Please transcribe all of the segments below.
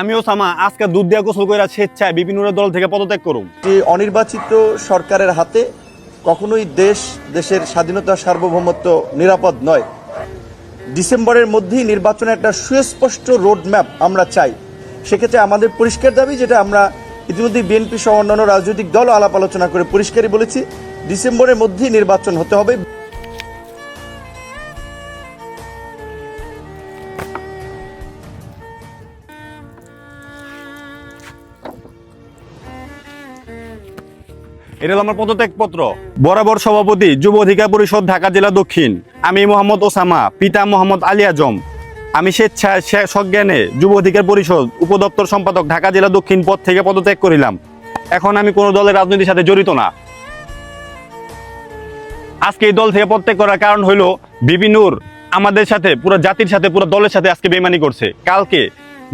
আমি ওসামা আজকে দুধ দিয়া গোসল করে স্বেচ্ছায় বিভিন্ন দল থেকে পদত্যাগ করুম। যে অনির্বাচিত সরকারের হাতে কখনোই দেশ, দেশের স্বাধীনতা সার্বভৌমত্ব নিরাপদ নয়। ডিসেম্বরের মধ্যেই নির্বাচনে একটা সুস্পষ্ট রোডম্যাপ আমরা চাই। সেক্ষেত্রে আমাদের পরিষ্কার দাবি, যেটা আমরা ইতিমধ্যে বিএনপি সহ অন্যান্য রাজনৈতিক দল আলাপ আলোচনা করে পরিষ্কারই বলেছি, ডিসেম্বরের মধ্যেই নির্বাচন হতে হবে। এটা হলো আমার পদত্যাগ পত্র বরাবর সভাপতি, যুব অধিকার পরিষদ, ঢাকা জেলা দক্ষিণ। আমি মোহাম্মদ ওসামা, পিতা মোহাম্মদ আলী আজম। আমি স্বেচ্ছায় সজ্ঞানে যুব অধিকার পরিষদ, উপদপ্তর সম্পাদক, ঢাকা জেলা দক্ষিণ পদ থেকে পদত্যাগ করিলাম। এখন আমি কোনো দলের রাজনীতির সাথে জড়িত না। আজকে এই দল থেকে পদত্যাগ করার কারণ হলো বিপিনুর আমাদের সাথে, পুরো জাতির সাথে, পুরো দলের সাথে আজকে বেমানি করছে। কালকে,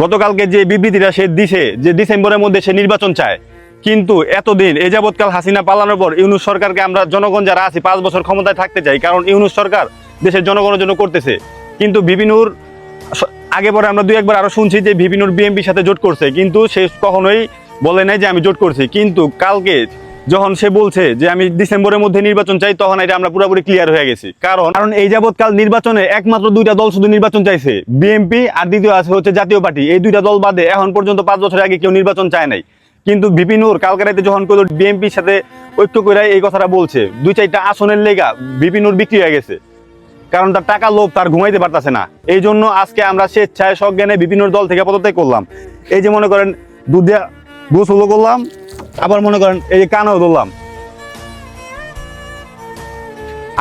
গতকালকে যে বিবৃতিটা সে দিছে, যে ডিসেম্বরের মধ্যে সে নির্বাচন চায় কিন্তু এতদিন এ যাবৎকাল হাসিনা পালানোর পর ইউনুস সরকারকে আমরা জনগণ যারা আছি পাঁচ বছর ক্ষমতায় থাকতে চাই, কারণ ইউনুস সরকার দেশের জনগণের জন্য করতেছে। কিন্তু বিপিনুর স- আগে পরে আমরা দুই একবার আরও শুনছি যে বিপিনুর বিএনপির সাথে জোট করছে, কিন্তু সে কখনোই বলে নাই যে আমি জোট করছি। কিন্তু কালকে যখন সে বলছে যে আমি ডিসেম্বরের মধ্যে নির্বাচন চাই, তখন এটা আমরা পুরোপুরি ক্লিয়ার হয়ে গেছি। কারণ কারণ এই যাবৎকাল নির্বাচনে একমাত্র দুইটা দল শুধু নির্বাচন চাইছে, বিএনপি আর দ্বিতীয় আছে হচ্ছে জাতীয় পার্টি। এই দুইটা দল বাদে এখন পর্যন্ত পাঁচ বছর আগে কেউ নির্বাচন চায় নাই। কিন্তু বিপিনুর কালকে রাতে যখন কোনো বিএনপির সাথে ঐক্য করে এই কথাটা বলছে, দুই চারটা আসনের লেগা বিপিনুর বিক্রি হয়ে গেছে। কারণ তার টাকা লোভ তার ঘুমাইতে পারতাছে না। এই জন্য আজকে আমরা স্বেচ্ছায় সজ্ঞানে বিভিন্ন দল থেকে পদত্যাগ করলাম। এই যে মনে করেন দুধিয়া গোসলও করলাম, আবার মনে করেন এই যে কানও ধরলাম।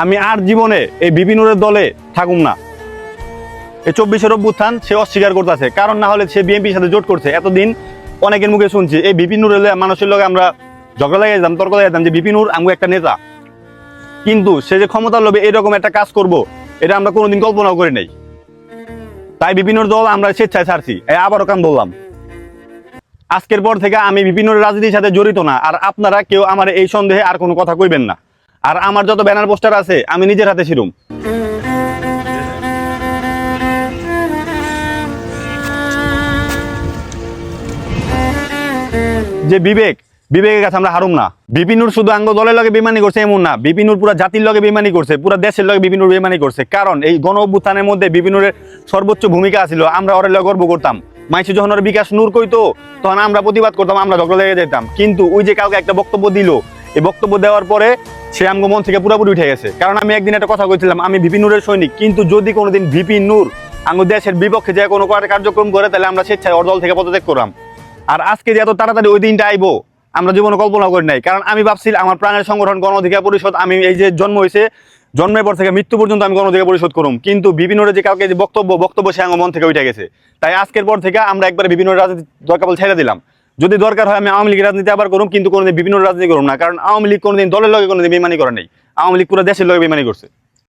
আমি আর জীবনে এই বিপিনুরের দলে থাকুম না। এই চব্বিশের অভ্যুত্থান সে অস্বীকার করতেছে। কারণ না হলে সে বিএনপির সাথে জোট করছে। এতদিন অনেকের মুখে শুনছি, এই বিপিনুর হলে মানুষের লগে আমরা ঝগড়া লাগিয়ে যেতাম, তর্ক লাগিয়ে যেতাম যে বিপিনুর আমগো একটা নেতা। কিন্তু সে যে ক্ষমতার লোভে এরকম একটা কাজ করব, এটা আমরা কোনোদিন কল্পনাও করি নাই। তাই বিভিন্ন দল আমরা স্বেচ্ছায় ছাড়ছি, এই আবারও কান বললাম আজকের পর থেকে আমি বিভিন্ন রাজনীতির সাথে জড়িত না, আর আপনারা কেউ আমার এই সন্দেহে আর কোনো কথা কইবেন না। আর আমার যত ব্যানার পোস্টার আছে, আমি নিজের হাতে ছিলুম যে বিবেক, বিবেকের কাছে আমরা হারুম না। বিপিনুর শুধু আঙ্গ দলের লগে বেমানি করছে, এমন না। বিপিনুর পুরো জাতির লগে বেমানি করছে, পুরো দেশের লগে বিপিনুর বেমানি করছে। কারণ এই গণ অভ্যুত্থানের মধ্যে বিপিনুরের সর্বোচ্চ ভূমিকা ছিল, আমরা ওর লগে গর্ব করতাম। মাইসি যখন ওর বিকাশ নূর কইতো, তখন আমরা প্রতিবাদ করতাম, আমরা ঝগড়া লেগে যেতাম। কিন্তু ওই যে কালকে একটা বক্তব্য দিল, এই বক্তব্য দেওয়ার পরে সে আমগো মন থেকে পুরোপুরি উঠে গেছে। কারণ আমি একদিন একটা কথা কইছিলাম, আমি ভিপি নূরের সৈনিক, কিন্তু যদি কোনোদিন নূর আঙ্গো দেশের বিপক্ষে যে কোনো কার্যক্রম করে, তাহলে আমরা স্বেচ্ছায় ওর দল থেকে পদত্যাগ করলাম। আর আজকে যে এত তাড়াতাড়ি ওই দিনটা আইবো, আমরা জীবনে কল্পনা করি নাই। কারণ আমি ভাবছি আমার প্রাণের সংগঠন গণ অধিকার পরিষদ, আমি এই যে জন্ম হয়েছে, জন্মের পর থেকে মৃত্যু পর্যন্ত আমি গণ অধিকার পরিষদ করুম। কিন্তু বিভিন্নরে যে কালকে যে বক্তব্য বক্তব্য সে আমার মন থেকে উঠে গেছে। তাই আজকের পর থেকে আমরা একবার বিভিন্ন রাজনীতি দরকার ছেড়ে দিলাম। যদি দরকার হয় আমি আওয়ামী লীগের রাজনীতি আবার করুম, কিন্তু কোনোদিন বিভিন্ন রাজনীতি করুম না। কারণ আওয়ামী লীগ কোনোদিন দলের লগে কোনোদিন বেমানি করে নেই। আওয়ামী লীগ পুরো দেশের লগে বেমানি করছে।